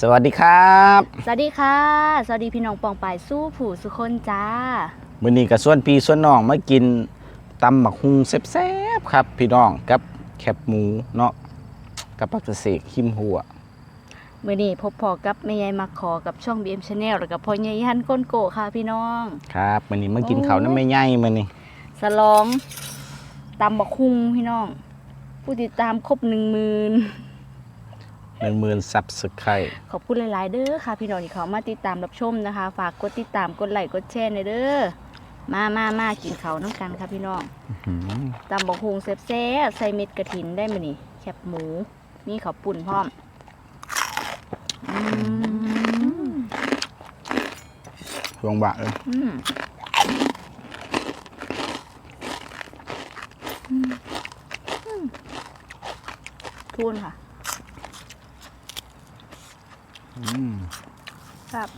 สวัสดีครับ สวัสดีค่ะ สวัสดีพี่น้องปองปายสู้ผู้สุคนจ้ามื้อนี้กับส่วนพี่ส่วนน้องมากินตำหมักฮุงแซ่บๆครับ พี่น้องกับแคบหมูเนาะกับปักตะเสกขิมหัวเมื่อนี้พบพอกับแม่ยายมาขอกับช่อง BM Channel แล้วกับพ่อใหญ่ฮันก้นโกะค่ะพี่น้อง ครับมื้อนี้มากินข้าวน้ำแม่ใหญ่มื้อนี้สลองตำบักคุงพี่น้อง ผู้ติดตามครบหนึ่งหมื่น มันหมื่นซับสไครต์ขอบคุณหลายๆ เด้อค่ะ พี่น้องที่เขามาติดตามรับชมนะคะ ฝากกดติดตามกดไลค์กดแชร์ในอยเด้อมามามากินเขาวน้ำกันค่ะพี่น้องตำบักฮุงแซ่บๆใส่เม็ดกระถินได้มานี่แคบหมูมีข้าวปุ่นพร้อมอืมหวงบะเลยอืมอืมอืมทุนค่ะอืม ครับ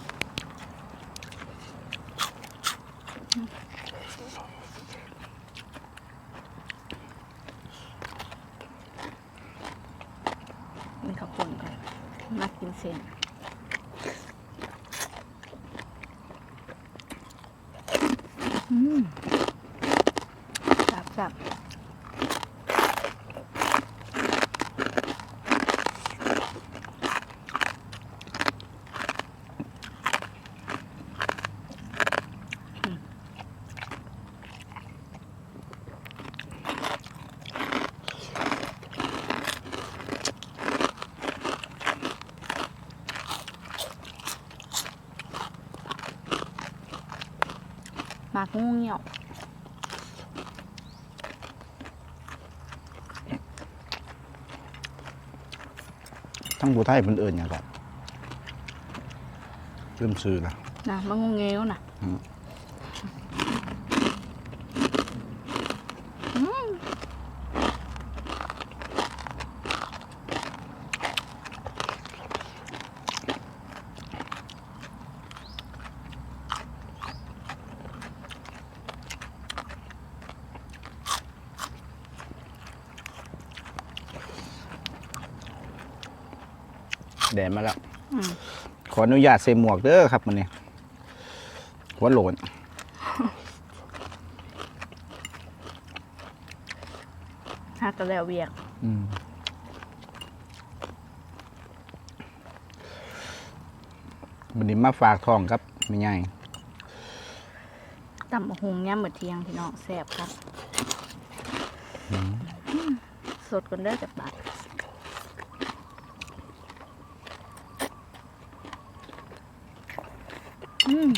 มีข้าวปุ่นก่อนมากินเส้นอืมจับจับห มากงูเหี่ยวทั้งผู้ไทยเพิ่นเอิ้นหยังครับลืมชื่อละนะมะงูเงี้ยวนะ อืม อืม แดดมาแล้วอืมขออนุญาตใส่หมวกเด้อครับมื้อนี้หัวโหลนหักกระแล้วเวียกอืมวันนี้มาฝากทองครับแม่ใหญ่ตำบักหุงย่ำเหมือนเที่ยงพี่น้องแซ่บครับ สดกันเด้อจากบาท อืม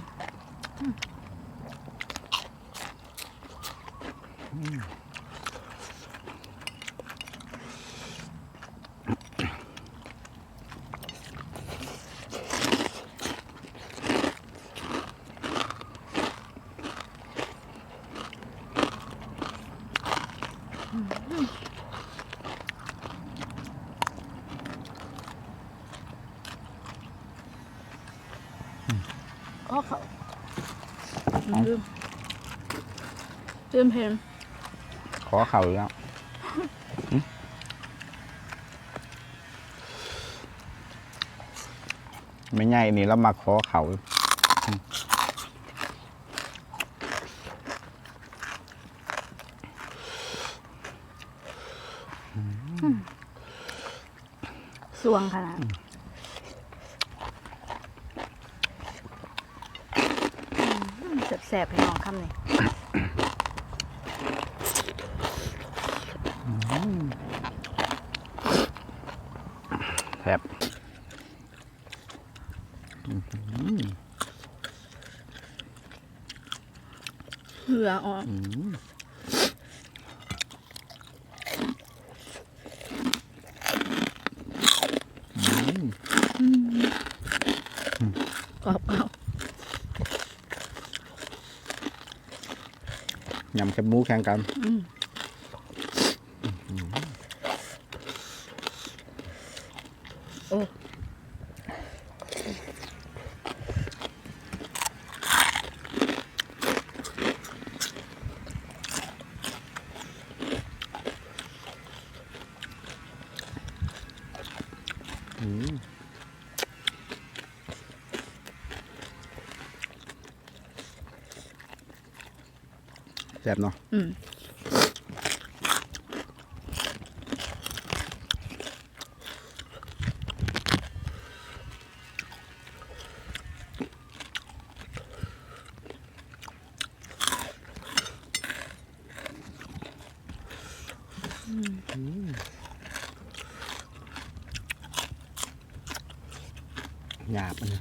ก็ เขาลืมลืมเพลงขอเข่าอีกแล้วหึไม่ใหญ่นี่เรามาขอเข่าสวงขนาดอืม แซ่บๆให้น้องคำนี่แทบเหลืออ่อนกรอบเอา ยำแคบหมูแข่งกัน อืมโอ้ อืม ซ่บเนาะอืมหยาบอันนี้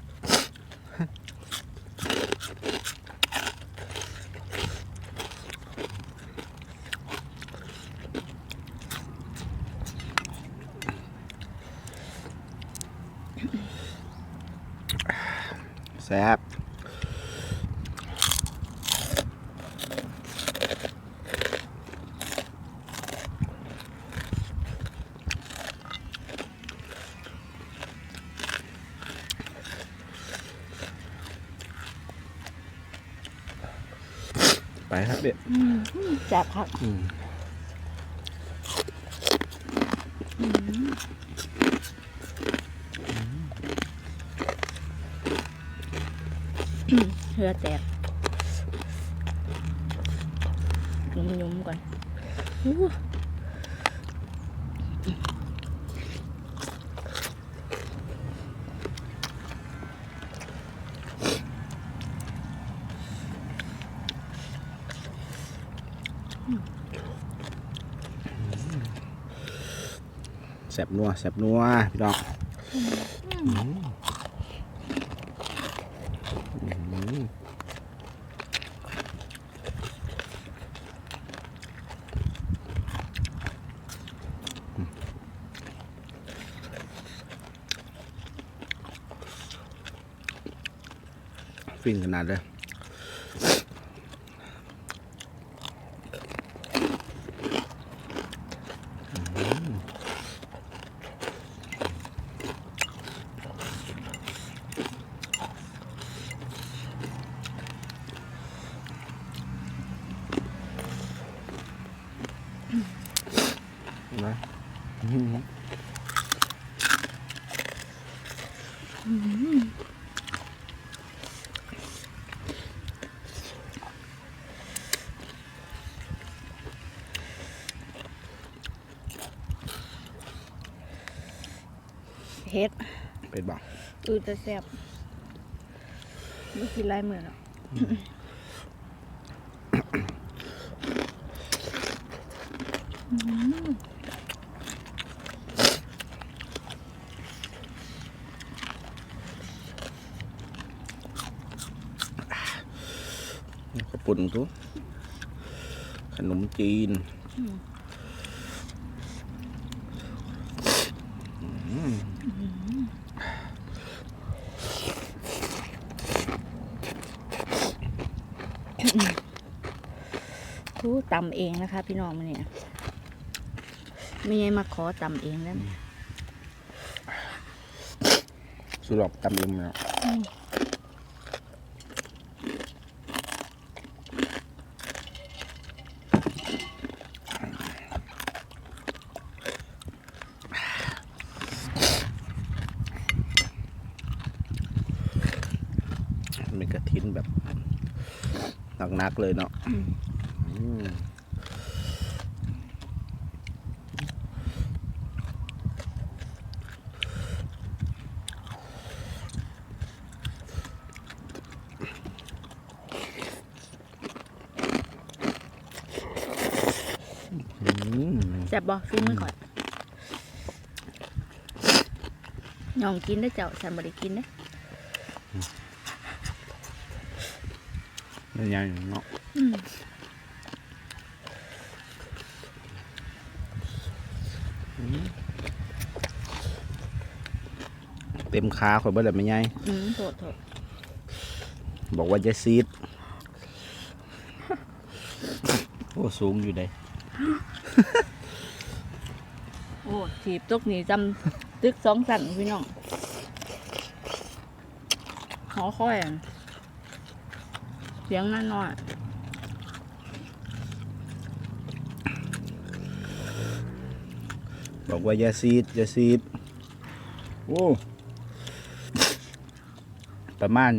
แซ่บไปครับเด็ดอืมแซ่บครับ เหือแตกยุ่มๆก่อนแซ่บนัวแซ่บนัวพี่น้อง อืมฟินขนาดเลย นะอื้อหือ เฮ็ดเป็ดบอกอือจะแซ่บไม่กินไรเหมือนหรอกข้าวปุ่นทุขนมจีน อืมทูตำเองนะคะ พี่น้องมันเนี่ยไม่ใช่มาขอตำเองแล้วสุรอกตำเองเนาะมีกระทินแบบห นักเลยเนาะแซ่บบ่ฟิ้มือก่อนยองกินได้เจ้าฉันบ่ได้กินเด้ เป็นยังไงเนาะอืมเต็มขาข่อยเบ่ได้ไม่ใหญ่อืมโทษโทษบอกว่าจะซีด โอ้สูงอยู่ได้โอ้ถีบตกนี่จำตึกสองสั่นพี่น้องขอค่อยอะ เสียงนั่นน้อยบอกว่าอย่าซีดอย่าซีดโอ้ประมาณ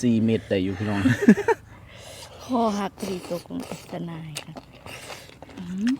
สี่เมตรแต่อยู่พี่น้องขคอหักพอดีตกลงไปกระนายค่ะอืม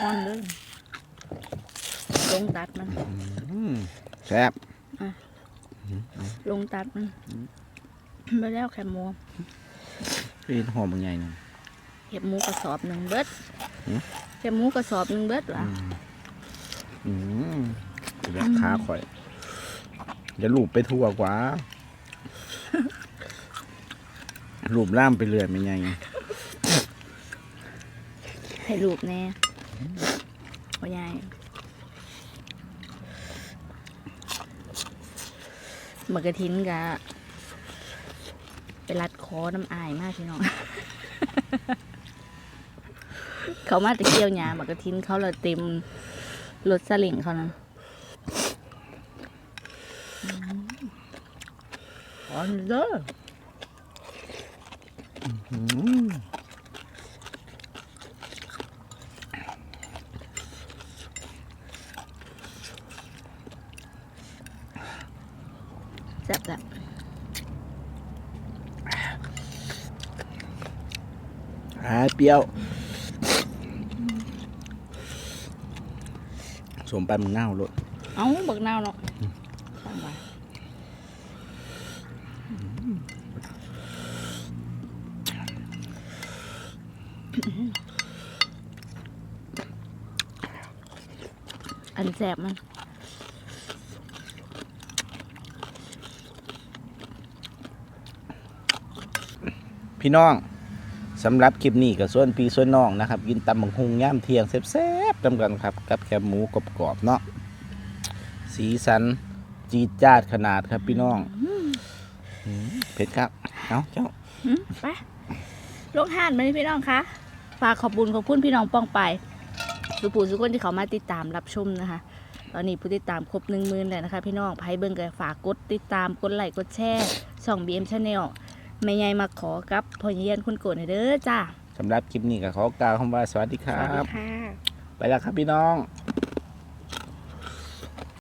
อ่อนเลยลงตัด มันอืมแซ่บลงตัดมันไปแล้วแคมหมูเป็นหอมบางใหญ่หนึงเห็บหมูกระสอบหนึ่งเบิดหืมเห็บหมูกระสอบหนึ่งเบิดวะอืมเดี๋ยวขาข่อยจะลูบไปทั่วกว่าลูบล่ามไปเรื่อยไม่ไงให้รูปแน่พ่อใหญ่ มกกระทินกะไปรัดคอน้ำอายมากพี่น้อง เขามาแตะเกียวหยาหมกกระทินเขาเลยเต็มรถสลิงเขานะอืมอ่อนเด้อ แซ่บแบบหายเปรี้ยวสวมไปมึงเน่าโลดเอ้าเบิกนาวเนาะฟังไว้อันแสบมัน พี่น้องสำหรับคลิปนี้กับส่วนปีส่วนน้องนะครับ กินตำบักฮุงย่ามเทียงแซ่บๆตำกันครับ กับแคบหมูกรอบๆเนาะสีสันจีดจาดขนาดครับพี่น้องเผ็ดครับเอาเจ้าไปลงห่านไหมพี่น้องคะฝากขอบบุญขอบคุณพี่น้องป้องไปสุปูสุกคนที่เขามาติดตามรับชมนะคะ ตอนนี้ผู้ติดตามครบหนึ่งหมื่นแล้วนะคะ พี่น้องไพ่เบิ่งก็ฝากกดติดตามกดไลค์กดแชร์ช่อง BM Channel แม่ใหญ่มาขอกับพ่อเยียนคุณโกดให้เด้อจ้าสำหรับคลิปนี้ก็ขอกล่าวคำว่าสวัสดีคสรัวัสดีบ ค่ะ ไปแล้วครับพี่น้องส